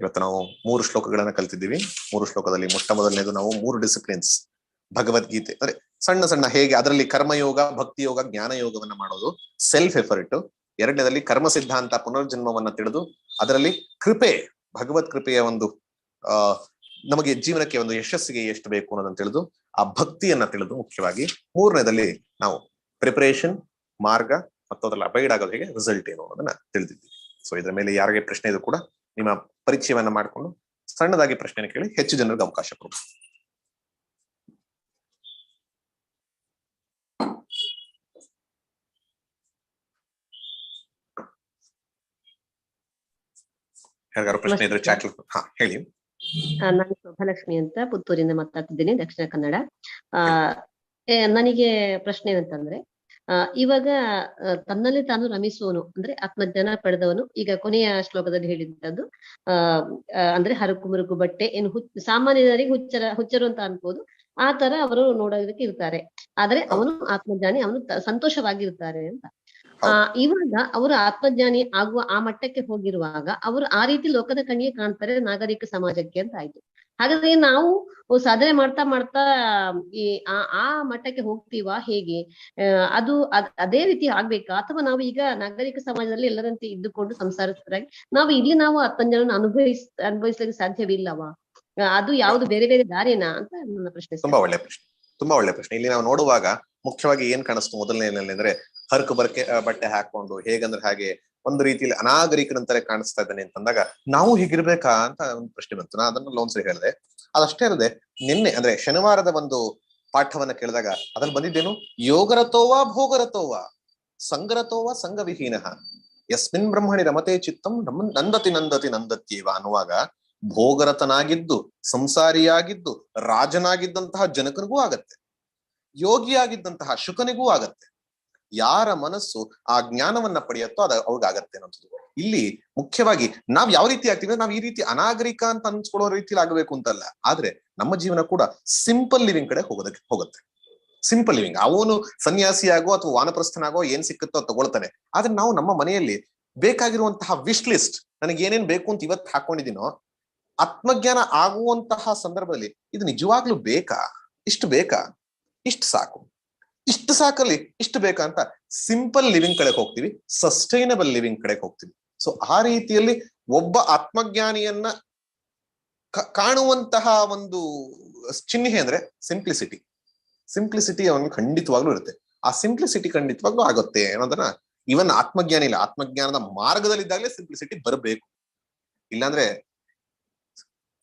ಇವತ್ತು ನಾವು ಮೂರು ಶ್ಲೋಕಗಳನ್ನ ಕಲ್ತಿದ್ದೀವಿ. ಮೂರು ಶ್ಲೋಕದಲ್ಲಿ ಮೊಟ್ಟ ಮೊದಲನೇದು ನಾವು ಮೂರು ಡಿಸಿಪ್ಲಿನ್ಸ್ ಭಗವದ್ಗೀತೆ. ಅಂದ್ರೆ ಸಣ್ಣ ಸಣ್ಣ ಹೇಗೆ ಅದರಲ್ಲಿ ಕರ್ಮಯೋಗ ಭಕ್ತಿ ಯೋಗ ಜ್ಞಾನ ಯೋಗವನ್ನ ಮಾಡೋದು ಸೆಲ್ಫ್ ಎಫರ್ಟ್ ಎರಡನೇದಲ್ಲಿ ಕರ್ಮ ಸಿದ್ಧಾಂತ, ಪುನರ್ಜನ್ಮವನ್ನ ತಿಳಿದು, ಅದರಲ್ಲಿ ಕೃಪೆ ಭಗವತ್ ಕೃಪೆಯ ಒಂದು, ಆ, ನಮಗೆ ಜೀವನಕ್ಕೆ ಒಂದು ಯಶಸ್ಸಿಗೆ ಎಷ್ಟು ಬೇಕು ಅನ್ನೋದನ್ನ ತಿಳಿದು, ಆ ಭಕ್ತಿಯನ್ನ ತಿಳಿದು ಮುಖ್ಯವಾಗಿ ಮೂರನೇದಲ್ಲಿ ನಾವು ಪ್ರಿಪರೇಷನ್ ಮಾರ್ಗ ಮತ್ತು ಅದರಲ್ಲಿ ಅಪೈಡ್ ಆಗೋದು ಹೇಗೆ ರಿಸಲ್ಟ್ ಏನು ಅನ್ನೋದನ್ನ ತಿಳಿದಿದ್ದೀವಿ. ಸೊ ಇದರ ಮೇಲೆ ಯಾರಿಗೆ ಪ್ರಶ್ನೆ ಇದು ಕೂಡ ನಿಮ್ಮ ಪರಿಚಯವನ್ನ ಮಾಡಿಕೊಂಡು ಸಣ್ಣದಾಗಿ ಪ್ರಶ್ನೆ ಕೇಳಿ ಹೆಚ್ಚು ಜನರಿಗೆ ಅವಕಾಶ ಕೊಡಿ. ಯಾರಿಗಾರು ಪ್ರಶ್ನೆ ಇದ್ರೆ ಚಾಟ್ ಹಾ, ಹೇಳಿ. ನಾನು ಶೋಭಲಕ್ಷ್ಮಿ ಅಂತ ಪುತ್ತೂರಿಂದ ಮಾತಾಡ್ತಿದ್ದೀನಿ ದಕ್ಷಿಣ ಕನ್ನಡ. ಆ ನನಗೆ ಪ್ರಶ್ನೆ ಏನಂತಂದ್ರೆ ಆ, ಇವಾಗ ತನ್ನಲ್ಲಿ ತಾನು ರಮಿಸುವನು ಅಂದ್ರೆ ಆತ್ಮಜ್ಞಾನ ಪಡೆದವನು ಈಗ ಕೊನೆಯ ಶ್ಲೋಕದಲ್ಲಿ ಹೇಳಿದ್ದದ್ದು ಅಹ್ ಆ, ಅಂದ್ರೆ ಹರಕು ಮುರುಕು ಬಟ್ಟೆ ಏನು ಹುಚ್ಚ ಸಾಮಾನ್ಯರಿಗೆ ಹುಚ್ಚರ ಹುಚ್ಚರು ಅಂತ ಅನ್ಬೋದು ಆ ತರ ಅವರು ನೋಡೋದಕ್ಕೆ ಇರ್ತಾರೆ. ಆದ್ರೆ ಅವನು ಆತ್ಮಜ್ಞಾನಿ ಅವನು ಸಂತೋಷವಾಗಿರ್ತಾರೆ ಅಂತ. ಆ ಇವಾಗ ಅವರು ಆತ್ಮಜ್ಞಾನಿ ಆಗುವ ಆ ಮಟ್ಟಕ್ಕೆ ಹೋಗಿರುವಾಗ ಅವರು ಆ ರೀತಿ ಲೋಕದ ಕಣ್ಣಿಗೆ ಕಾಣ್ತಾರೆ ನಾಗರಿಕ ಸಮಾಜಕ್ಕೆ ಅಂತ ಆಯ್ತು. ಹಾಗಾದ್ರೆ ನಾವು ಸಾಧನೆ ಮಾಡ್ತಾ ಮಾಡ್ತಾ ಈ ಆ ಮಟ್ಟಕ್ಕೆ ಹೋಗ್ತೀವಾ ಹೇಗೆ? ಅದು ಅದೇ ರೀತಿ ಆಗ್ಬೇಕಾ? ಅಥವಾ ನಾವು ಈಗ ನಾಗರಿಕ ಸಮಾಜದಲ್ಲಿ ಎಲ್ಲರಂತೆ ಇದ್ದುಕೊಂಡು ಸಂಸಾರಸ್ಥರಾಗಿ ನಾವು ಇಲ್ಲಿ ನಾವು ಆತ್ಮಜ್ಞಾನ ಅನುಭವಿಸ್, ಅನುಭವಿಸ್ಲಿಕ್ಕೆ ಸಾಧ್ಯವಿಲ್ಲವಾ? ಅದು ಯಾವ್ದು ಬೇರೆ ಬೇರೆ ದಾರಿನಾ ಅಂತ ನನ್ನ ಪ್ರಶ್ನೆ ತುಂಬಾ ಒಳ್ಳೆ ಪ್ರಶ್ನೆ. ತುಂಬಾ ಒಳ್ಳೆ ಪ್ರಶ್ನೆ. ಇಲ್ಲಿ ನಾವು ನೋಡುವಾಗ ಮುಖ್ಯವಾಗಿ ಏನ್ ಕಾಣಿಸ್ತು ಮೊದಲನೇ ಅಂದ್ರೆ ಹರಕು ಬರಕೆ ಬಟ್ಟೆ ಹಾಕೊಂಡು ಹೇಗಂದ್ರೆ ಹಾಗೆ ಒಂದು ರೀತಿಯಲ್ಲಿ ಅನಾಗರಿಕನಂತಾರೆ ಕಾಣಿಸ್ತಾ ಇದ್ದಾನೆ ಅಂತಂದಾಗ ನಾವು ಹೀಗಿರ್ಬೇಕಾ ಅಂತ ಒಂದು ಪ್ರಶ್ನೆ ಬಂತು. ನಾ ಅದನ್ನ ಲೋನ್ಸರಿ ಹೇಳಿದೆ. ಅದಷ್ಟೇ ಅಲ್ಲದೆ, ನಿನ್ನೆ ಅಂದ್ರೆ ಶನಿವಾರದ ಒಂದು ಪಾಠವನ್ನ ಕೇಳಿದಾಗ ಅದ್ರಲ್ಲಿ ಬಂದಿದ್ದೇನು? ಯೋಗರತೋವಾ ಭೋಗರತೋವಾ, ಸಂಗರತೋವಾ ಸಂಗವಿಹೀನ, ಯಸ್ಮಿನ್ ಬ್ರಹ್ಮಣಿ ರಮತೆ ಚಿತ್ತಂ ನಂದತಿ ನಂದತಿ ನಂದತ್ಯೇವ ಅನ್ನುವಾಗ ಭೋಗರತನಾಗಿದ್ದು, ಸಂಸಾರಿಯಾಗಿದ್ದು, ರಾಜನಾಗಿದ್ದಂತಹ ಜನಕನಿಗೂ ಆಗತ್ತೆ. ಯೋಗಿಯಾಗಿದ್ದಂತಹ ಶುಕನಿಗೂ ಆಗತ್ತೆ. ಯಾರ ಮನಸ್ಸು ಆ ಜ್ಞಾನವನ್ನ ಪಡೆಯುತ್ತೋ ಅದ ಅವ್ರಿಗಾಗತ್ತೆ ಅನ್ನೋದು. ಇಲ್ಲಿ ಮುಖ್ಯವಾಗಿ ನಾವ್ ಯಾವ ರೀತಿ ಆಗ್ತೀವಿ ನಾವ್ ಈ ರೀತಿ ಅನಾಗರಿಕ ಅಂತ ಅನ್ಸ್ಕೊಳ್ಳೋ ರೀತಿಲಿ ಆಗಬೇಕು ಅಂತಲ್ಲ. ಆದ್ರೆ ನಮ್ಮ ಜೀವನ ಕೂಡ ಸಿಂಪಲ್ ಲಿವಿಂಗ್ ಕಡೆ ಹೋಗೋದಕ್ಕೆ ಹೋಗುತ್ತೆ. ಸಿಂಪಲ್ ಲಿವಿಂಗ್ ಅವನು ಸನ್ಯಾಸಿಯಾಗೋ ಅಥವಾ ವಾನಪ್ರಸ್ಥನಾಗೋ ಏನ್ ಸಿಕ್ಕುತ್ತೋ ತಗೊಳ್ತಾನೆ. ಆದ್ರೆ ನಾವು ನಮ್ಮ ಮನೆಯಲ್ಲಿ ಬೇಕಾಗಿರುವಂತಹ ವಿಶ್ ಲಿಸ್ಟ್ ನನಗೆ ಏನೇನ್ ಬೇಕು ಅಂತ ಇವತ್ತು ಹಾಕೊಂಡಿದ್ದೀನೋ, ಆತ್ಮಜ್ಞಾನ ಆಗುವಂತಹ ಸಂದರ್ಭದಲ್ಲಿ ಇದು ನಿಜವಾಗ್ಲೂ ಬೇಕಾ? ಇಷ್ಟು ಬೇಕಾ? ಇಷ್ಟು ಸಾಕು. ಇಷ್ಟು ಸಾಕಲ್ಲಿ, ಇಷ್ಟು ಬೇಕಾ ಅಂತ ಸಿಂಪಲ್ ಲಿವಿಂಗ್ ಕಡೆಗೆ ಹೋಗ್ತೀವಿ ಸಸ್ಟೈನಬಲ್ ಲಿವಿಂಗ್ ಕಡೆಗೆ ಹೋಗ್ತೀವಿ. ಸೊ ಆ ರೀತಿಯಲ್ಲಿ ಒಬ್ಬ ಆತ್ಮಜ್ಞಾನಿಯನ್ನ ಕಾಣುವಂತಹ ಒಂದು ಚಿಹ್ನೆ ಅಂದ್ರೆ ಸಿಂಪ್ಲಿಸಿಟಿ ಸಿಂಪ್ಲಿಸಿಟಿ ಅವನಿಗೆ ಖಂಡಿತವಾಗ್ಲೂ ಇರುತ್ತೆ. ಆ ಸಿಂಪ್ಲಿಸಿಟಿ ಖಂಡಿತವಾಗ್ಲೂ ಆಗುತ್ತೆ ಅನ್ನೋದನ್ನ ಇವನ್ ಆತ್ಮಜ್ಞಾನ ಇಲ್ಲ, ಆತ್ಮಜ್ಞಾನದ ಮಾರ್ಗದಲ್ಲಿದ್ದಾಗಲೇ ಸಿಂಪ್ಲಿಸಿಟಿ ಬರಬೇಕು. ಇಲ್ಲಾಂದ್ರೆ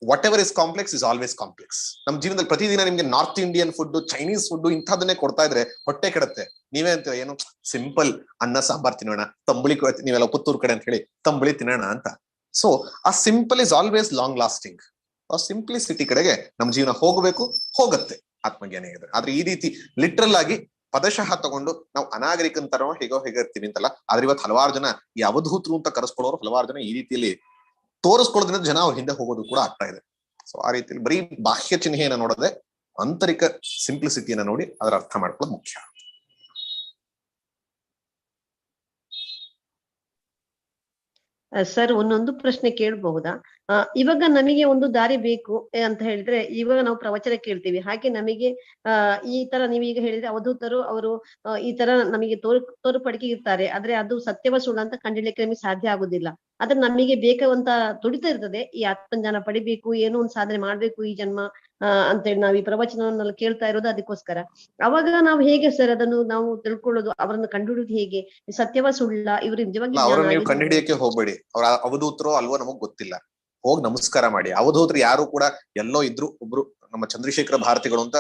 whatever is complex is always complex ನಮ್ಮ ಜೀವನದಲ್ಲಿ ಪ್ರತಿದಿನ ನಿಮ್ಗೆ north Indian food Chinese food ಇಂಥದನ್ನೇ ಕೊಡ್ತಾ ಇದ್ರೆ ಹೊಟ್ಟೆ ಕೆಡುತ್ತೆ. ನೀವೇ ಅಂತ ಏನು ಸಿಂಪಲ್ ಅನ್ನ, ಸಾಂಬಾರ್ ತಿನ್ನೋಣ, ತಂಬುಳಿ ನೀವೆಲ್ಲ ಪುತ್ತೂರು ಕಡೆ ಅಂತ ಹೇಳಿ ತಂಬುಳಿ ತಿನ್ನೋಣ ಅಂತ. ಸೊ ಆ simple is always long lasting ಆ ಸಿಂಪ್ಲಿಸಿಟಿ ಕಡೆಗೆ ನಮ್ಮ ಜೀವನ ಹೋಗಬೇಕು, ಹೋಗುತ್ತೆ ಆತ್ಮಜ್ಞಾನ ಇದೆ ಆದ್ರೆ ಈ ರೀತಿ ಲಿಟ್ರಲ್ ಆಗಿ ಪದಶಃ ತಗೊಂಡು ನಾವು ಅನಾಗರಿಕನ್ ತರೋ ಹೇಗೋ ಹೇಗೆ ಇರ್ತೀವಿ ಅಂತಲ್ಲ, ಆದ್ರೆ ಇವತ್ತು ಹಲವಾರು ಜನ ಈ ಅವಧೂತರು ಅಂತ ಕರೆಸ್ಕೊಳ್ಳೋರು ಹಲವಾರು ಜನ ಈ ರೀತಿಯಲ್ಲಿ ತೋರಿಸ್ಕೊಳ್ಳೋದ್ರಿಂದ ಜನ ಅವ್ರ ಹಿಂದೆ ಹೋಗೋದು ಕೂಡ ಆಗ್ತಾ ಇದೆ. ಸೊ ಆ ರೀತಿಯಲ್ಲಿ ಬರೀ ಬಾಹ್ಯ ಚಿಹ್ನೆಯನ್ನ ನೋಡದೆ ಆಂತರಿಕ ಸಿಂಪ್ಲಿಸಿಟಿಯನ್ನ ನೋಡಿ ಅದರ ಅರ್ಥ ಮಾಡ್ಕೊಳ್ಳೋದು ಮುಖ್ಯ. ಸರ್ ಒಂದೊಂದು ಪ್ರಶ್ನೆ ಕೇಳಬಹುದಾ? ಇವಾಗ ನಮಗೆ ಒಂದು ದಾರಿ ಬೇಕು ಅಂತ ಹೇಳಿದ್ರೆ ಇವಾಗ ನಾವು ಪ್ರವಚನ ಕೇಳ್ತೀವಿ. ಹಾಗೆ ನಮಗೆ ಈ ತರ ನೀವೀಗ ಹೇಳಿದ್ರೆ ಅವಧೂತರು ಅವರು ಈ ತರ ನಮಗೆ ತೋರ್, ತೋರ್ಪಡಿಕೆ ಇರ್ತಾರೆ. ಆದ್ರೆ ಅದು ಸತ್ಯವ ಸುಳ್ಳು ಅಂತ ಕಂಡಿಡ್ಲಿಕ್ಕೆ ನಮಗೆ ಸಾಧ್ಯ ಆಗುದಿಲ್ಲ. ಆದ್ರೆ ನಮಗೆ ಬೇಕಾದಂತ ತುಡಿತ ಇರ್ತದೆ. ಈ ಆತ್ಮಜ್ಞಾನ ಪಡಿಬೇಕು, ಏನೋ ಒಂದು ಸಾಧನೆ ಮಾಡ್ಬೇಕು ಈ ಜನ್ಮ. ಅಂತೇಳಿ ನಾವು ಈ ಪ್ರವಚನವನ್ನೆಲ್ಲ ಕೇಳ್ತಾ ಇರೋದು ಅದಕ್ಕೋಸ್ಕರ. ಅವಾಗ ನಾವು ಹೇಗೆ ಸರ್ ಅದನ್ನು ನಾವು ತಿಳ್ಕೊಳ್ಳೋದು? ಅವರನ್ನು ಕಂಡುಹಿಡಿಯೋದು ಹೇಗೆ? ಸತ್ಯವ ಸುಳ್ಳ? ಇವರು ನಿಜವಾಗಿ ಅವ್ರನ್ನ ನೀವು ಕಂಡುಹಿಡಿಯಕ್ಕೆ ಹೋಗ್ಬೇಡಿ. ಅವ್ರ ಅವಧೂತರೋ ಅಲ್ವೋ ನಮಗ್ ಗೊತ್ತಿಲ್ಲ. ಹೋಗ್ ನಮಸ್ಕಾರ ಮಾಡಿ. ಅವಧೂತರು ಯಾರು ಕೂಡ ಎಲ್ಲೋ ಇದ್ರು ಒಬ್ರು ನಮ್ಮ ಚಂದ್ರಶೇಖರ ಭಾರತಿಗಳು ಅಂತ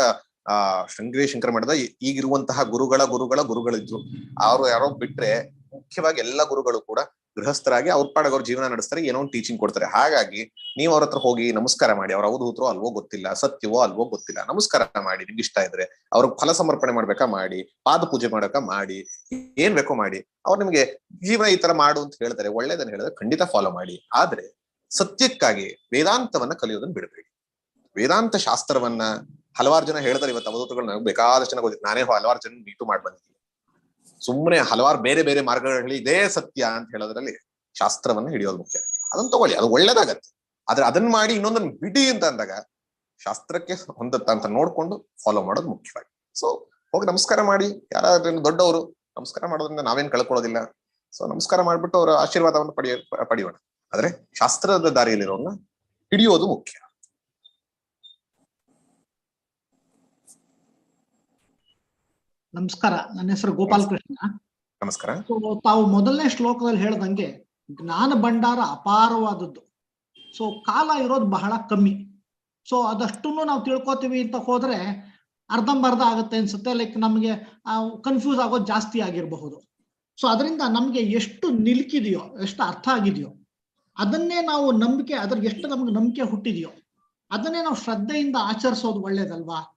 ಆ ಶೃಂಗೇರಿ ಶಂಕರ ಮಠದ ಈಗಿರುವಂತಹ ಗುರುಗಳ ಗುರುಗಳ ಗುರುಗಳಿದ್ರು. ಅವ್ರು ಯಾರೋ ಬಿಟ್ರೆ ಮುಖ್ಯವಾಗಿ ಎಲ್ಲ ಗುರುಗಳು ಕೂಡ ಗೃಹಸ್ಥರಾಗಿ ಅವ್ರ ಪಾಡಗ ಅವ್ರ ಜೀವನ ನಡೆಸ್ತಾರೆ, ಏನೋ ಒಂದು ಟೀಚಿಂಗ್ ಕೊಡ್ತಾರೆ. ಹಾಗಾಗಿ ನೀವು ಅವ್ರ ಹತ್ರ ಹೋಗಿ ನಮಸ್ಕಾರ ಮಾಡಿ, ಅವ್ರ ಅವಧೂತರೋ ಅಲ್ವೋ ಗೊತ್ತಿಲ್ಲ, ಸತ್ಯವೋ ಅಲ್ವೋ ಗೊತ್ತಿಲ್ಲ, ನಮಸ್ಕಾರ ಮಾಡಿ, ನಿಮ್ಗೆ ಇಷ್ಟ ಇದ್ರೆ, ಅವ್ರಿಗೆ ಫಲ ಸಮರ್ಪಣೆ ಮಾಡ್ಬೇಕಾ ಮಾಡಿ, ಪಾದ ಪೂಜೆ ಮಾಡಕ ಮಾಡಿ, ಏನ್ ಬೇಕೋ ಮಾಡಿ, ಅವ್ರು ನಿಮ್ಗೆ ಜೀವನ ಈ ತರ ಮಾಡು ಅಂತ ಹೇಳ್ತಾರೆ. ಒಳ್ಳೇದನ್ನ ಹೇಳಿದ್ರೆ ಖಂಡಿತ ಫಾಲೋ ಮಾಡಿ. ಆದ್ರೆ ಸತ್ಯಕ್ಕಾಗಿ ವೇದಾಂತವನ್ನ ಕಲಿಯೋದನ್ನ ಬಿಡಬೇಡಿ. ವೇದಾಂತ ಶಾಸ್ತ್ರವನ್ನ ಹಲವಾರು ಜನ ಹೇಳ್ತಾರೆ, ಇವತ್ತು ಅವಧೂತಗಳು ನನಗೆ ಬೇಕಾದಷ್ಟು ಜನ ನಾನೇ ಹಲವಾರು ಜನ ಮೀಟು ಮಾಡಿ ಬಂದಿದ್ದೀನಿ. ಸುಮ್ಮನೆ ಹಲವಾರು ಬೇರೆ ಬೇರೆ ಮಾರ್ಗಗಳಲ್ಲಿ ಇದೇ ಸತ್ಯ ಅಂತ ಹೇಳೋದ್ರಲ್ಲಿ ಶಾಸ್ತ್ರವನ್ನ ಹಿಡಿಯೋದು ಮುಖ್ಯ. ಅದನ್ನ ತಗೊಳ್ಳಿ, ಅದು ಒಳ್ಳೇದಾಗತ್ತೆ. ಆದ್ರೆ ಅದನ್ನ ಮಾಡಿ ಇನ್ನೊಂದನ್ನ ಬಿಡಿ ಅಂತ ಅಂದಾಗ ಶಾಸ್ತ್ರಕ್ಕೆ ಹೊಂದತ್ತ ಅಂತ ನೋಡ್ಕೊಂಡು ಫಾಲೋ ಮಾಡೋದು ಮುಖ್ಯವಾಗಿ. ಸೊ ಹೋಗಿ ನಮಸ್ಕಾರ ಮಾಡಿ ಯಾರಾದ್ರೂ ದೊಡ್ಡವರು ನಮಸ್ಕಾರ ಮಾಡೋದ್ರಿಂದ ನಾವೇನ್ ಕಳ್ಕೊಳ್ಳೋದಿಲ್ಲ. ಸೊ ನಮಸ್ಕಾರ ಮಾಡ್ಬಿಟ್ಟು ಅವರ ಆಶೀರ್ವಾದವನ್ನು ಪಡೆಯ, ಪಡೆಯೋಣ. ಆದ್ರೆ ಶಾಸ್ತ್ರದ ದಾರಿಯಲ್ಲಿರೋನ್ನ ಹಿಡಿಯೋದು ಮುಖ್ಯ. ನಮಸ್ಕಾರ. ನನ್ನ ಹೆಸರು ಗೋಪಾಲ್ ಕೃಷ್ಣ. ನಮಸ್ಕಾರ. ಸೊ ತಾವು ಮೊದಲನೇ ಶ್ಲೋಕದಲ್ಲಿ ಹೇಳ್ದಂಗೆ ಜ್ಞಾನ ಭಂಡಾರ ಅಪಾರವಾದದ್ದು. ಸೊ ಕಾಲ ಇರೋದು ಬಹಳ ಕಮ್ಮಿ. ಸೊ ಅದಷ್ಟನ್ನು ನಾವು ತಿಳ್ಕೊತೀವಿ ಅಂತ ಹೋದ್ರೆ ಅರ್ಧಂಬರ್ಧ ಆಗುತ್ತೆ ಅನ್ಸುತ್ತೆ. ಲೈಕ್ ನಮಗೆ ಕನ್ಫ್ಯೂಸ್ ಆಗೋದು ಜಾಸ್ತಿ ಆಗಿರಬಹುದು. ಸೊ ಅದರಿಂದ ನಮ್ಗೆ ಎಷ್ಟು ನಿಲ್ಕಿದೆಯೋ ಎಷ್ಟು ಅರ್ಥ ಆಗಿದೆಯೋ ಅದನ್ನೇ ನಾವು ನಂಬಿಕೆ ಅದ್ರ ಎಷ್ಟು ನಮ್ಗೆ ನಂಬಿಕೆ ಹುಟ್ಟಿದೆಯೋ ಅದನ್ನೇ ನಾವು ಶ್ರದ್ಧೆಯಿಂದ ಆಚರಿಸೋದು ಒಳ್ಳೇದಲ್ವಾ?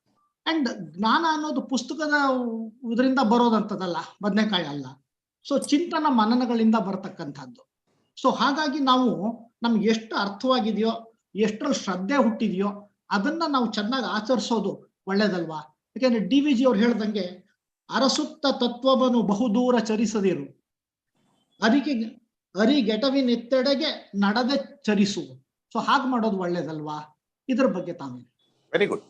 ಅಂಡ್ ಜ್ಞಾನ ಅನ್ನೋದು ಪುಸ್ತಕದ ಇದರಿಂದ ಬರೋದಂಥದ್ದಲ್ಲ, ಬದನೆಕಾಯಿ ಅಲ್ಲ. ಸೊ ಚಿಂತನ ಮನನಗಳಿಂದ ಬರತಕ್ಕಂಥದ್ದು. ಸೊ ಹಾಗಾಗಿ ನಾವು ನಮ್ಗೆ ಎಷ್ಟು ಅರ್ಥವಾಗಿದೆಯೋ, ಎಷ್ಟರಲ್ಲಿ ಶ್ರದ್ಧೆ ಹುಟ್ಟಿದೆಯೋ, ಅದನ್ನ ನಾವು ಚೆನ್ನಾಗಿ ಆಚರಿಸೋದು ಒಳ್ಳೇದಲ್ವಾ? ಯಾಕೆಂದ್ರೆ ಡಿ ವಿ ಜಿ ಅವ್ರು ಹೇಳ್ದಂಗೆ, ಅರಸುತ್ತ ತತ್ವವನ್ನು ಬಹುದೂರ ಚರಿಸದಿರು. ಅರಿಗೆ ಅರಿಗೆಟವಿನೆತ್ತೆಡೆಗೆ ನಡೆದೆ ಚರಿಸು ಸೊ ಹಾಗೆ ಮಾಡೋದು ಒಳ್ಳೇದಲ್ವಾ? ಇದ್ರ ಬಗ್ಗೆ ತಾವೇನು very good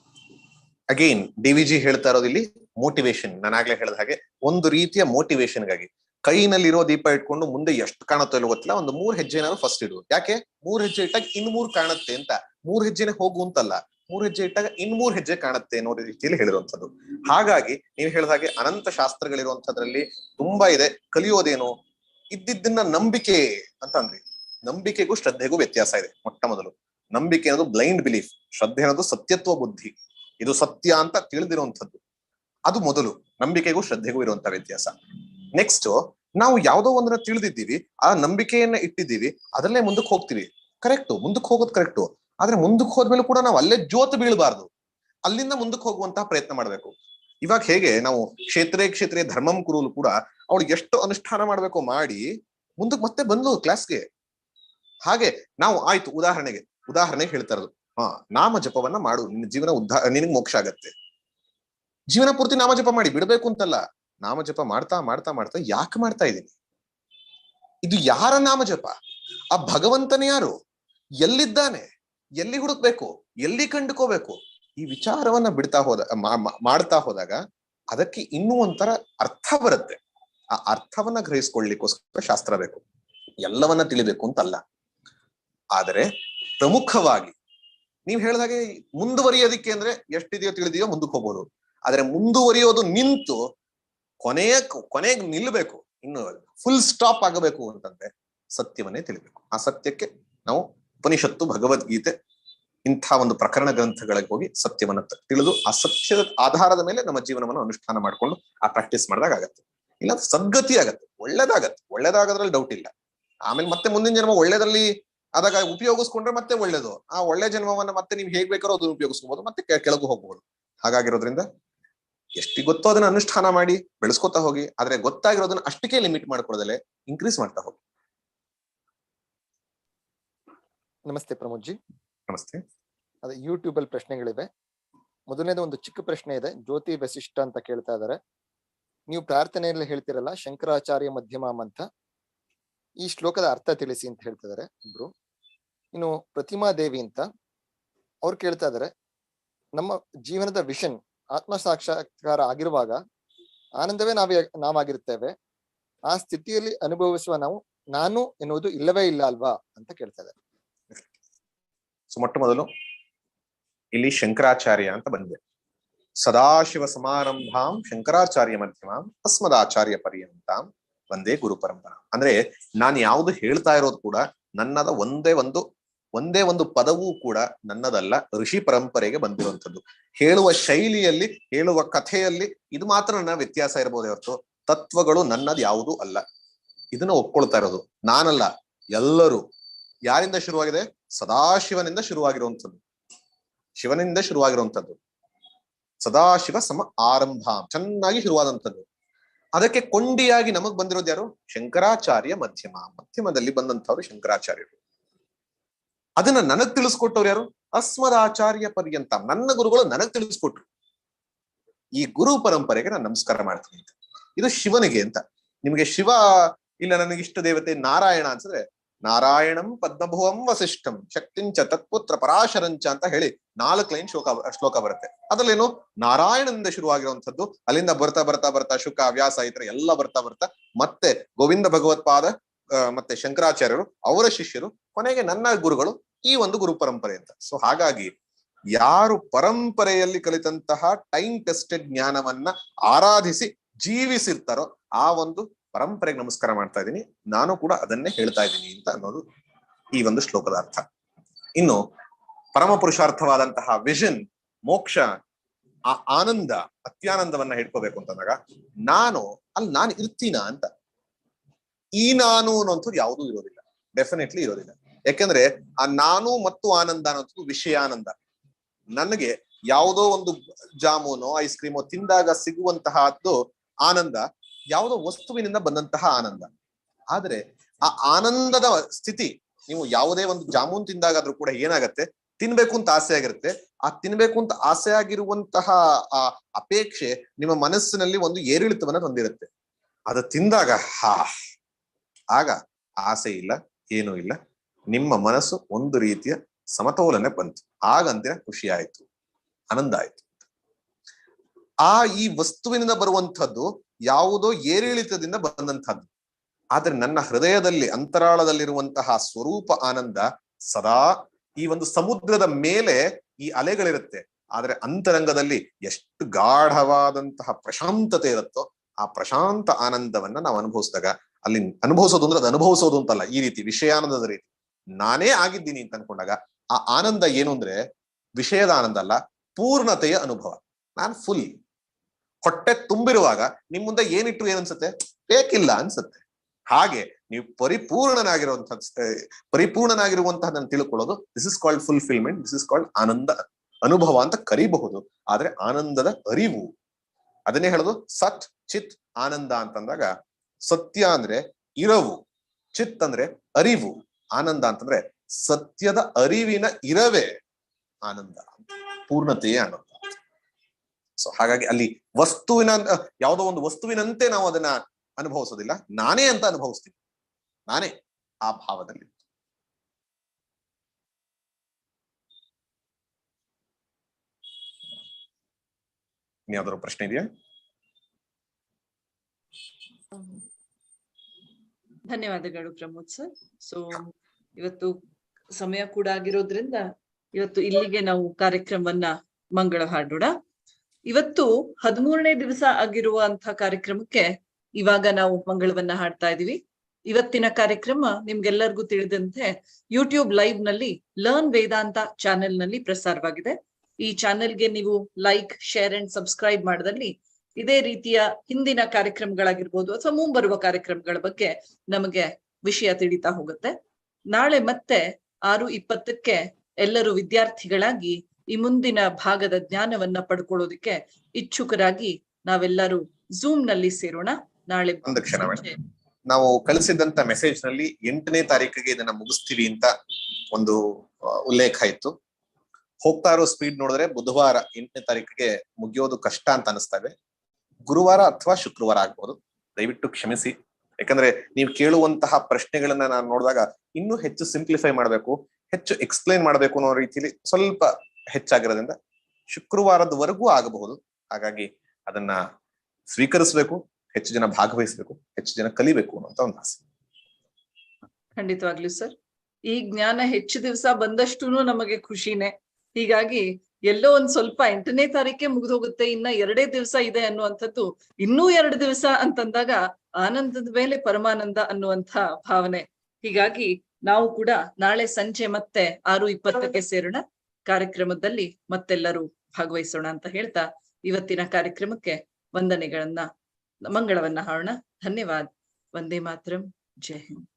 again D V ಹೇಳ್ತಾ ಇರೋದು ಇಲ್ಲಿ ಮೋಟಿವೇಶನ್ ನಾನಾಗ್ಲೇ ಹೇಳಿದ ಹಾಗೆ ಒಂದು ರೀತಿಯ motivation ಗಾಗಿ. ಕೈನಲ್ಲಿರೋ ದೀಪ ಇಟ್ಕೊಂಡು ಮುಂದೆ ಎಷ್ಟು ಕಾಣುತ್ತೋ ಇಲ್ಲೋ ಗೊತ್ತಿಲ್ಲ. ಒಂದು ಮೂರ್ ಹೆಜ್ಜೆ ಏನಾದ್ರು ಫಸ್ಟ್ ಇಡು ಯಾಕೆ? ಮೂರ್ ಹೆಜ್ಜೆ ಇಟ್ಟಾಗ ಇನ್ ಮೂರ್ ಕಾಣುತ್ತೆ ಅಂತ. ಮೂರ್ ಹೆಜ್ಜೆನೆ ಹೋಗು ಅಂತಲ್ಲ ಮೂರ್ ಹೆಜ್ಜೆ ಇಟ್ಟಾಗ ಇನ್ ಮೂರ್ ಹೆಜ್ಜೆ ಕಾಣುತ್ತೆ ಅನ್ನೋ ರೀತಿಯಲ್ಲಿ ಹೇಳಿರುವಂತದ್ದು ಹಾಗಾಗಿ ನೀವು ಹೇಳಿದ ಹಾಗೆ ಅನಂತ ಶಾಸ್ತ್ರಗಳಿರುವಂತದ್ರಲ್ಲಿ ತುಂಬಾ ಇದೆ. ಕಲಿಯೋದೇನು? ಇದ್ದಿದ್ದನ್ನ ನಂಬಿಕೆ ಅಂತ ಅಂದ್ರಿ ನಂಬಿಕೆಗೂ ಶ್ರದ್ಧೆಗೂ ವ್ಯತ್ಯಾಸ ಇದೆ ಮೊಟ್ಟ ಮೊದಲು. ನಂಬಿಕೆ ಅನ್ನೋದು ಬ್ಲೈಂಡ್ ಬಿಲೀಫ್ ಶ್ರದ್ಧೆ ಅನ್ನೋದು ಸತ್ಯತ್ವ ಬುದ್ಧಿ. ಇದು ಸತ್ಯ ಅಂತ ತಿಳಿದಿರುವಂಥದ್ದು. ಅದು ಮೊದಲು. ನಂಬಿಕೆಗೂ ಶ್ರದ್ಧೆಗೂ ಇರುವಂತ ವ್ಯತ್ಯಾಸ. ನೆಕ್ಸ್ಟ್ ನಾವು ಯಾವುದೋ ಒಂದನ್ನ ತಿಳಿದಿದ್ದೀವಿ, ಆ ನಂಬಿಕೆಯನ್ನ ಇಟ್ಟಿದ್ದೀವಿ, ಅದರಲ್ಲೇ ಮುಂದಕ್ಕೆ ಹೋಗ್ತೀವಿ. ಕರೆಕ್ಟು ಮುಂದಕ್ಕೆ ಹೋಗೋದು ಕರೆಕ್ಟು ಆದ್ರೆ ಮುಂದಕ್ಕೆ ಹೋದ್ಮೇಲೆ ಕೂಡ ನಾವು ಅಲ್ಲೇ ಜೋತ್ ಬೀಳಬಾರ್ದು. ಅಲ್ಲಿಂದ ಮುಂದಕ್ಕೆ ಹೋಗುವಂತಹ ಪ್ರಯತ್ನ ಮಾಡ್ಬೇಕು. ಇವಾಗ ಹೇಗೆ ನಾವು ಕ್ಷೇತ್ರೇ ಕ್ಷೇತ್ರೇ ಧರ್ಮಂ ಕುರುಲು ಕೂಡ ಅವಳು ಎಷ್ಟು ಅನುಷ್ಠಾನ ಮಾಡಬೇಕು ಮಾಡಿ ಮುಂದಕ್ಕೆ ಮತ್ತೆ ಬಂದ್ಲು ಕ್ಲಾಸ್ಗೆ ಹಾಗೆ ನಾವು ಆಯ್ತು, ಉದಾಹರಣೆಗೆ. ಉದಾಹರಣೆಗೆ ಹೇಳ್ತಾ ಇರೋದು. ಹಾ ನಾಮ ಜಪವನ್ನ ಮಾಡು. ನಿನ್ನ ಜೀವನ ಉದ್ಧಾರ ನಿನಗೆ ಮೋಕ್ಷ ಆಗತ್ತೆ. ಜೀವನ ಪೂರ್ತಿ ನಾಮ ಜಪ ಮಾಡಿ, ಬಿಡಬೇಕು ಅಂತಲ್ಲ. ನಾಮ ಜಪ ಮಾಡ್ತಾ ಮಾಡ್ತಾ ಮಾಡ್ತಾ ಯಾಕೆ ಮಾಡ್ತಾ ಇದ್ದೀನಿ ಇದು ಯಾರ ನಾಮ ಜಪ ಆ ಭಗವಂತನ ಯಾರು? ಎಲ್ಲಿದ್ದಾನೆ? ಎಲ್ಲಿ ಹುಡುಕ್ಬೇಕು? ಎಲ್ಲಿ ಕಂಡುಕೋಬೇಕು? ಈ ವಿಚಾರವನ್ನ ಬಿಡ್ತಾ ಹೋದ ಮಾಡ್ತಾ ಹೋದಾಗ ಅದಕ್ಕೆ ಇನ್ನೂ ಒಂಥರ ಅರ್ಥ ಬರುತ್ತೆ. ಆ ಅರ್ಥವನ್ನ ಗ್ರಹಿಸ್ಕೊಳ್ಳಿಕ್ಕೋಸ್ಕರ ಶಾಸ್ತ್ರ ಬೇಕು. ಎಲ್ಲವನ್ನ ತಿಳಿಬೇಕು ಅಂತಲ್ಲ. ಆದರೆ ಪ್ರಮುಖವಾಗಿ ನೀವ್ ಹಾಗೆ ಮುಂದುವರಿಯೋದಿಕ್ಕೆ ಅಂದ್ರೆ ಎಷ್ಟಿದೆಯೋ ತಿಳಿದೆಯೋ ಮುಂದಕ್ಕೆ ಹೋಗ್ಬೋದು. ಆದ್ರೆ ಮುಂದುವರಿಯೋದು ನಿಂತು ಕೊನೆಯ ಕೊನೆಗೆ ನಿಲ್ಬೇಕು. ಇನ್ನು ಫುಲ್ ಸ್ಟಾಪ್ ಆಗಬೇಕು ಅಂತಂದ್ರೆ ಸತ್ಯವನ್ನೇ ತಿಳಿಬೇಕು. ಆ ಸತ್ಯಕ್ಕೆ ನಾವು ಉಪನಿಷತ್ತು, ಭಗವದ್ಗೀತೆ ಇಂಥ ಒಂದು ಪ್ರಕರಣ ಗ್ರಂಥಗಳಿಗೆ ಹೋಗಿ ಸತ್ಯವನ್ನ ತಿಳಿದು ಆ ಸತ್ಯದ ಆಧಾರದ ಮೇಲೆ ನಮ್ಮ ಜೀವನವನ್ನು ಅನುಷ್ಠಾನ ಮಾಡ್ಕೊಂಡು ಆ ಪ್ರಾಕ್ಟೀಸ್ ಮಾಡಿದಾಗ ಆಗತ್ತೆ. ಇಲ್ಲ ಸದ್ಗತಿ ಆಗತ್ತೆ ಒಳ್ಳೇದಾಗತ್ತೆ. ಒಳ್ಳೇದಾಗೋದ್ರಲ್ಲಿ ಡೌಟ್ ಇಲ್ಲ. ಆಮೇಲೆ ಮತ್ತೆ ಮುಂದಿನ ಜನ್ಮ ಒಳ್ಳೇದ್ರಲ್ಲಿ ಆದಾಗ ಉಪಯೋಗಿಸ್ಕೊಂಡ್ರೆ ಮತ್ತೆ ಒಳ್ಳೇದು. ಆ ಒಳ್ಳೆ ಜನ್ಮವನ್ನ ಮತ್ತೆ ನೀವು ಹೇಗ್ ಬೇಕಾದ್ರೂ ಅದನ್ನ ಉಪಯೋಗಿಸ್ಕೋಬಹುದು ಮತ್ತೆ ಕೆಳಗು ಹೋಗ್ಬಹುದು ಹಾಗಾಗಿರೋದ್ರಿಂದ ಎಷ್ಟು ಗೊತ್ತೋ ಅದನ್ನ ಅನುಷ್ಠಾನ ಮಾಡಿ ಬೆಳೆಸ್ಕೊತಾ ಹೋಗಿ ಆದ್ರೆ ಗೊತ್ತಾಗಿರೋದನ್ನ ಅಷ್ಟಕ್ಕೆ ಲಿಮಿಟ್ ಮಾಡ್ಕೊಡದಲೆ ಇನ್ಕ್ರೀಸ್ ಮಾಡ್ತಾ ಹೋಗಿ. ನಮಸ್ತೆ ಪ್ರಮೋದ್ಜಿ ನಮಸ್ತೆ. ಅದೇ ಯೂಟ್ಯೂಬ್ ಅಲ್ಲಿ ಪ್ರಶ್ನೆಗಳಿವೆ. ಮೊದಲನೇದು ಒಂದು ಚಿಕ್ಕ ಪ್ರಶ್ನೆ ಇದೆ. ಜ್ಯೋತಿ ವಸಿಷ್ಠ ಅಂತ ಕೇಳ್ತಾ ಇದ್ದಾರೆ ನೀವು ಪ್ರಾರ್ಥನೆಯಲ್ಲಿ ಹೇಳ್ತಿರಲ್ಲ ಶಂಕರಾಚಾರ್ಯ ಮಧ್ಯಮ ಅಂತ. ಈ ಶ್ಲೋಕದ ಅರ್ಥ ತಿಳಿಸಿ ಅಂತ ಹೇಳ್ತಿದ್ದಾರೆ ಇಬ್ರು. ಇನ್ನು ಪ್ರತಿಮಾ ದೇವಿ ಅಂತ ಅವ್ರು ಕೇಳ್ತಾ ಇದಾರೆ, ನಮ್ಮ ಜೀವನದ ವಿಷನ್ ಆತ್ಮ ಸಾಕ್ಷಾತ್ಕಾರ ಆಗಿರುವಾಗ ಆನಂದವೇ ನಾವೇ ನಾವಾಗಿರ್ತೇವೆ ಆ ಸ್ಥಿತಿಯಲ್ಲಿ ಅನುಭವಿಸುವ ನಾವು, ನಾನು ಎನ್ನುವುದು ಇಲ್ಲವೇ ಇಲ್ಲ ಅಲ್ವಾ ಅಂತ ಕೇಳ್ತಾ ಇದ್ದಾರೆ ಸೊ ಮೊಟ್ಟ ಮೊದಲು ಇಲ್ಲಿ ಶಂಕರಾಚಾರ್ಯ ಅಂತ ಬಂದಿದೆ. ಸದಾಶಿವ ಸಮಾರಂಭಾಂ ಶಂಕರಾಚಾರ್ಯ ಮಧ್ಯಮಾಂ ಅಸ್ಮದಾಚಾರ್ಯ ಪರ್ಯಂತಾಂ ಒಂದೇ ಗುರು ಪರಂಪರಾ. ಅಂದ್ರೆ ನಾನು ಯಾವುದು ಹೇಳ್ತಾ ಇರೋದು ಕೂಡ ನನ್ನದ ಒಂದೇ ಒಂದು ಒಂದೇ ಒಂದು ಪದವೂ ಕೂಡ ನನ್ನದಲ್ಲ, ಋಷಿ ಪರಂಪರೆಗೆ ಬಂದಿರುವಂತದ್ದು ಹೇಳುವ ಶೈಲಿಯಲ್ಲಿ, ಹೇಳುವ ಕಥೆಯಲ್ಲಿ ಇದು ಮಾತ್ರ ನನ್ನ ವ್ಯತ್ಯಾಸ ಇರಬಹುದೇ ಹೊರತು ತತ್ವಗಳು ನನ್ನದು ಯಾವುದೂ ಅಲ್ಲ. ಇದನ್ನ ಒಪ್ಕೊಳ್ತಾ ಇರೋದು. ನಾನಲ್ಲ, ಎಲ್ಲರೂ. ಯಾರಿಂದ ಶುರುವಾಗಿದೆ? ಸದಾಶಿವನಿಂದ ಶುರುವಾಗಿರುವಂಥದ್ದು. ಶಿವನಿಂದ ಶುರುವಾಗಿರುವಂಥದ್ದು. ಸದಾಶಿವ ಸಮ ಆರಂಭ, ಚೆನ್ನಾಗಿ ಶುರುವಾದಂಥದ್ದು. ಅದಕ್ಕೆ ಕೊಂಡಿಯಾಗಿ ನಮಗ್ ಬಂದಿರೋದು ಯಾರು? ಶಂಕರಾಚಾರ್ಯ ಮಧ್ಯಮ. ಮಧ್ಯಮದಲ್ಲಿ ಬಂದಂತವ್ರು ಶಂಕರಾಚಾರ್ಯರು. ಅದನ್ನ ನನಗ್ ತಿಳಿಸ್ಕೊಟ್ಟವ್ರು ಯಾರು? ಅಸ್ಮದಾಚಾರ್ಯ ಪರ್ಯಂತ. ನನ್ನ ಗುರುಗಳು ನನಗ್ ತಿಳಿಸ್ಕೊಟ್ರು. ಈ ಗುರು ಪರಂಪರೆಗೆ ನಾನು ನಮಸ್ಕಾರ ಮಾಡ್ತೀನಿ ಅಂತ. ಇದು ಶಿವನಿಗೆ ಅಂತ. ನಿಮಗೆ ಶಿವ, ಇಲ್ಲ ನನಗೆ ಇಷ್ಟ ದೇವತೆ ನಾರಾಯಣ ಅನ್ಸಿದ್ರೆ, ನಾರಾಯಣಂ ಪದ್ಮಭುವಂ ವಸಿಷ್ಠಂ ಶಕ್ತಿಂಚ ತತ್ಪುತ್ರ ಪರಾಶರಂಚ ಅಂತ ಹೇಳಿ ನಾಲ್ಕು ಲೈನ್ ಶ್ಲೋಕ ಶ್ಲೋಕ ಬರುತ್ತೆ. ಅದ್ರಲ್ಲೇನು ನಾರಾಯಣನಿಂದ ಶುರುವಾಗಿರುವಂಥದ್ದು, ಅಲ್ಲಿಂದ ಬರ್ತಾ ಬರ್ತಾ ಬರ್ತಾ ಶುಕ ವ್ಯಾಸ ಈ ತರ ಎಲ್ಲ ಬರ್ತಾ ಬರ್ತಾ ಮತ್ತೆ ಗೋವಿಂದ ಭಗವತ್ಪಾದ ಮತ್ತೆ ಶಂಕರಾಚಾರ್ಯರು, ಅವರ ಶಿಷ್ಯರು, ಕೊನೆಗೆ ನನ್ನ ಗುರುಗಳು ಈ ಒಂದು ಗುರು ಪರಂಪರೆ ಅಂತ. ಸೊ ಹಾಗಾಗಿ ಯಾರು ಪರಂಪರೆಯಲ್ಲಿ ಕಲಿತಂತಹ ಟೈಮ್ ಟೆಸ್ಟೆಡ್ ಜ್ಞಾನವನ್ನ ಆರಾಧಿಸಿ ಜೀವಿಸಿರ್ತಾರೋ ಆ ಒಂದು ಪರಂಪರೆಗೆ ನಮಸ್ಕಾರ ಮಾಡ್ತಾ ಇದ್ದೀನಿ. ನಾನು ಕೂಡ ಅದನ್ನೇ ಹೇಳ್ತಾ ಇದ್ದೀನಿ ಅಂತ ಅನ್ನೋದು ಈ ಒಂದು ಶ್ಲೋಕದ ಅರ್ಥ. ಇನ್ನು ಪರಮ ಪುರುಷಾರ್ಥವಾದಂತಹ ವಿಷನ್ ಮೋಕ್ಷ, ಆ ಆನಂದ, ಅತ್ಯಾನಂದವನ್ನ ಹಿಡ್ಕೋಬೇಕು ಅಂತಂದಾಗ ನಾನು, ಅಲ್ಲಿ, ನಾನು ಇರ್ತೀನ ಅಂತ. ಈ ನಾನು ಅನ್ನೋಂಥದ್ದು ಯಾವುದೂ ಇರೋದಿಲ್ಲ. ಡೆಫಿನೆಟ್ಲಿ ಇರೋದಿಲ್ಲ. ಯಾಕಂದ್ರೆ ಆ ನಾನು ಮತ್ತು ಆನಂದ ಅನ್ನೋದು ವಿಷಯಾನಂದ. ನನಗೆ ಯಾವುದೋ ಒಂದು ಜಾಮೂನು ಐಸ್ ಕ್ರೀಮೋ ತಿಂದಾಗ ಸಿಗುವಂತಹದ್ದು ಆನಂದ, ಯಾವುದೋ ವಸ್ತುವಿನಿಂದ ಬಂದಂತಹ ಆನಂದ. ಆದ್ರೆ ಆ ಆನಂದದ ಸ್ಥಿತಿ, ನೀವು ಯಾವುದೇ ಒಂದು ಜಾಮೂನ್ ತಿಂದಾಗಾದ್ರೂ ಕೂಡ ಏನಾಗತ್ತೆ? ತಿನ್ಬೇಕು ಅಂತ ಆಸೆ ಆಗಿರುತ್ತೆ. ಆ ತಿನ್ಬೇಕು ಅಂತ ಆಸೆ ಆಗಿರುವಂತಹ ಆ ಅಪೇಕ್ಷೆ ನಿಮ್ಮ ಮನಸ್ಸಿನಲ್ಲಿ ಒಂದು ಏರಿಳಿತವನ್ನ ತಂದಿರುತ್ತೆ. ಅದು ತಿಂದಾಗ, ಹಾ ಆಗ ಆಸೆ ಇಲ್ಲ, ಏನೂ ಇಲ್ಲ. ನಿಮ್ಮ ಮನಸ್ಸು ಒಂದು ರೀತಿಯ ಸಮತೋಲನೆ ಬಂತು. ಆಗಂತಿನ ಖುಷಿ ಆಯ್ತು, ಆನಂದ ಆಯ್ತು ಆ ಈ ವಸ್ತುವಿನಿಂದ ಬರುವಂಥದ್ದು ಯಾವುದೋ ಏರಿಳಿತದಿಂದ ಬಂದಂಥದ್ದು. ಆದ್ರೆ ನನ್ನ ಹೃದಯದಲ್ಲಿ, ಅಂತರಾಳದಲ್ಲಿರುವಂತಹ ಸ್ವರೂಪ ಆನಂದ ಸದಾ ಈ ಒಂದು ಸಮುದ್ರದ ಮೇಲೆ ಈ ಅಲೆಗಳಿರುತ್ತೆ. ಆದ್ರೆ ಅಂತರಂಗದಲ್ಲಿ ಎಷ್ಟು ಗಾಢವಾದಂತಹ ಪ್ರಶಾಂತತೆ ಇರುತ್ತೋ, ಆ ಪ್ರಶಾಂತ ಆನಂದವನ್ನ ನಾವು ಅನುಭವಿಸಿದಾಗ ಅಲ್ಲಿ ಅನುಭವಿಸೋದು ಅಂದ್ರೆ ಅದು ಅನುಭವಿಸೋದು ಅಂತಲ್ಲ, ಈ ರೀತಿ ವಿಷಯಾನಂದದ ರೀತಿ. ನಾನೇ ಆಗಿದ್ದೀನಿ ಅಂತ ಅನ್ಕೊಂಡಾಗ ಆ ಆನಂದ ಏನು ಅಂದ್ರೆ ವಿಷಯದ ಆನಂದ ಅಲ್ಲ, ಪೂರ್ಣತೆಯ ಅನುಭವ. ನಾನ್ ಫುಲ್ ಹೊಟ್ಟೆ ತುಂಬಿರುವಾಗ ನಿಮ್ ಮುಂದೆ ಏನಿಟ್ಟು ಏನ್ ಅನ್ಸುತ್ತೆ? ಬೇಕಿಲ್ಲ ಅನ್ಸುತ್ತೆ. ಹಾಗೆ ನೀವು ಪರಿಪೂರ್ಣನಾಗಿರುವಂತಹ ಪರಿಪೂರ್ಣನಾಗಿರುವಂತಹದನ್ನ ತಿಳ್ಕೊಳ್ಳೋದು this is called fulfilment this is called ಆನಂದ, ಅನುಭವ ಅಂತ ಕರಿಬಹುದು. ಆದ್ರೆ ಆನಂದದ ಅರಿವು. ಅದನ್ನೇ ಹೇಳೋದು ಸತ್, ಚಿತ್, ಆನಂದ ಅಂತಂದಾಗ ಸತ್ಯ ಅಂದ್ರೆ ಇರವು, ಚಿತ್ ಅಂದ್ರೆ ಅರಿವು, ಆನಂದ ಅಂತಂದ್ರೆ ಸತ್ಯದ ಅರಿವಿನ ಇರವೇ ಆನಂದ ಪೂರ್ಣತೆಯೇ ಆನಂದ ಸೊ ಹಾಗಾಗಿ ಅಲ್ಲಿ ವಸ್ತುವಿನ ಯಾವುದೋ ಒಂದು ವಸ್ತುವಿನಂತೆ ನಾವು ಅದನ್ನ ಅನುಭವಿಸೋದಿಲ್ಲ. ನಾನೇ ಅಂತ ಅನುಭವಿಸ್ತೀನಿ. ನಾನೇ ಆ ಭಾವದಲ್ಲಿ. ಯಾವ್ದಾದ್ರು ಪ್ರಶ್ನೆ ಇದೆಯಾ? ಧನ್ಯವಾದಗಳು ಪ್ರಮೋದ್ ಸರ್. ಸೊ ಇವತ್ತು ಸಮಯ ಕೂಡ ಆಗಿರೋದ್ರಿಂದ ಇವತ್ತು ಇಲ್ಲಿಗೆ ನಾವು ಕಾರ್ಯಕ್ರಮವನ್ನ ಮಂಗಳ ಹಾಡೋಣ. ಇವತ್ತು ಹದಿಮೂರನೇ ದಿವಸ ಆಗಿರುವಂತಹ ಕಾರ್ಯಕ್ರಮಕ್ಕೆ ಇವಾಗ ನಾವು ಮಂಗಳವನ್ನ ಹಾಡ್ತಾ ಇದೀವಿ. ಇವತ್ತಿನ ಕಾರ್ಯಕ್ರಮ ನಿಮ್ಗೆಲ್ಲರಿಗೂ ತಿಳಿದಂತೆ ಯೂಟ್ಯೂಬ್ ಲೈವ್ನಲ್ಲಿ ಲರ್ನ್ ವೇದಾಂತ ಚಾನೆಲ್ನಲ್ಲಿ ಪ್ರಸಾರವಾಗಿದೆ. ಈ ಚಾನೆಲ್ಗೆ ನೀವು ಲೈಕ್ ಶೇರ್ ಅಂಡ್ ಸಬ್ಸ್ಕ್ರೈಬ್ ಮಾಡದಲ್ಲಿ ಇದೇ ರೀತಿಯ ಹಿಂದಿನ ಕಾರ್ಯಕ್ರಮಗಳಾಗಿರ್ಬೋದು ಅಥವಾ ಮುಂಬರುವ ಕಾರ್ಯಕ್ರಮಗಳ ಬಗ್ಗೆ ನಮಗೆ ವಿಷಯ ತಿಳಿತಾ ಹೋಗುತ್ತೆ. ನಾಳೆ ಮತ್ತೆ ಆರು ಇಪ್ಪತ್ತಕ್ಕೆ ಎಲ್ಲರೂ ವಿದ್ಯಾರ್ಥಿಗಳಾಗಿ ಈ ಮುಂದಿನ ಭಾಗದ ಜ್ಞಾನವನ್ನ ಪಡ್ಕೊಳ್ಳೋದಕ್ಕೆ ಇಚ್ಛುಕರಾಗಿ ನಾವೆಲ್ಲರೂ ಝೂಮ್ನಲ್ಲಿ ಸೇರೋಣ. ನಾಳೆ ಒಂದು ಕ್ಷಣ ಮೇಡಮ್. ನಾವು ಕಳಿಸಿದಂತ ಮೆಸೇಜ್ನಲ್ಲಿ ಎಂಟನೇ ತಾರೀಕಿಗೆ ಇದನ್ನ ಮುಗಿಸ್ತೀವಿ ಅಂತ ಒಂದು ಉಲ್ಲೇಖ ಇತ್ತು. ಹೋಗ್ತಾ ಇರೋ ಸ್ಪೀಡ್ ನೋಡಿದ್ರೆ ಬುಧವಾರ ಎಂಟನೇ ತಾರೀಕಿಗೆ ಮುಗಿಯೋದು ಕಷ್ಟ ಅಂತ ಅನಿಸ್ತವೆ. ಗುರುವಾರ ಅಥವಾ ಶುಕ್ರವಾರ ಆಗ್ಬೋದು. ದಯವಿಟ್ಟು ಕ್ಷಮಿಸಿ. ಯಾಕಂದ್ರೆ ನೀವು ಕೇಳುವಂತಹ ಪ್ರಶ್ನೆಗಳನ್ನ ನಾನು ನೋಡಿದಾಗ ಇನ್ನೂ ಹೆಚ್ಚು ಸಿಂಪ್ಲಿಫೈ ಮಾಡಬೇಕು, ಹೆಚ್ಚು ಎಕ್ಸ್ಪ್ಲೈನ್ ಮಾಡಬೇಕು ಅನ್ನೋ ರೀತಿಯಲ್ಲಿ ಸ್ವಲ್ಪ ಹೆಚ್ಚಾಗಿರೋದ್ರಿಂದ ಶುಕ್ರವಾರದವರೆಗೂ ಆಗಬಹುದು. ಹಾಗಾಗಿ ಅದನ್ನ ಸ್ವೀಕರಿಸಬೇಕು, ಹೆಚ್ಚು ಜನ ಭಾಗವಹಿಸಬೇಕು, ಹೆಚ್ಚು ಜನ ಕಲಿಬೇಕು ಅನ್ನೋಂತ ಒಂದು ಆಸೆ. ಖಂಡಿತವಾಗ್ಲೂ ಸರ್. ಈ ಜ್ಞಾನ ಹೆಚ್ಚು ದಿವಸ ಬಂದಷ್ಟು ನಮಗೆ ಖುಷಿನೇ. ಹೀಗಾಗಿ ಎಲ್ಲೋ ಒಂದ್ ಸ್ವಲ್ಪ ಎಂಟನೇ ತಾರೀಕೆ ಮುಗಿದೋಗುತ್ತೆ, ಇನ್ನ ಎರಡೇ ದಿವಸ ಇದೆ ಅನ್ನುವಂಥದ್ದು, ಇನ್ನೂ ಎರಡು ದಿವಸ ಅಂತಂದಾಗ ಆನಂದದ ಮೇಲೆ ಪರಮಾನಂದ ಅನ್ನುವಂಥ ಭಾವನೆ. ಹೀಗಾಗಿ ನಾವು ಕೂಡ ನಾಳೆ ಸಂಜೆ ಮತ್ತೆ ಆರು ಇಪ್ಪತ್ತಕ್ಕೆ ಸೇರೋಣ. ಕಾರ್ಯಕ್ರಮದಲ್ಲಿ ಮತ್ತೆಲ್ಲರೂ ಭಾಗವಹಿಸೋಣ ಅಂತ ಹೇಳ್ತಾ ಇವತ್ತಿನ ಕಾರ್ಯಕ್ರಮಕ್ಕೆ ವಂದನೆಗಳನ್ನ, ಮಂಗಳವನ್ನ ಹಾಡೋಣ ಧನ್ಯವಾದ. ವಂದೇ ಮಾತರಂ. ಜೈ ಹಿಂದ್.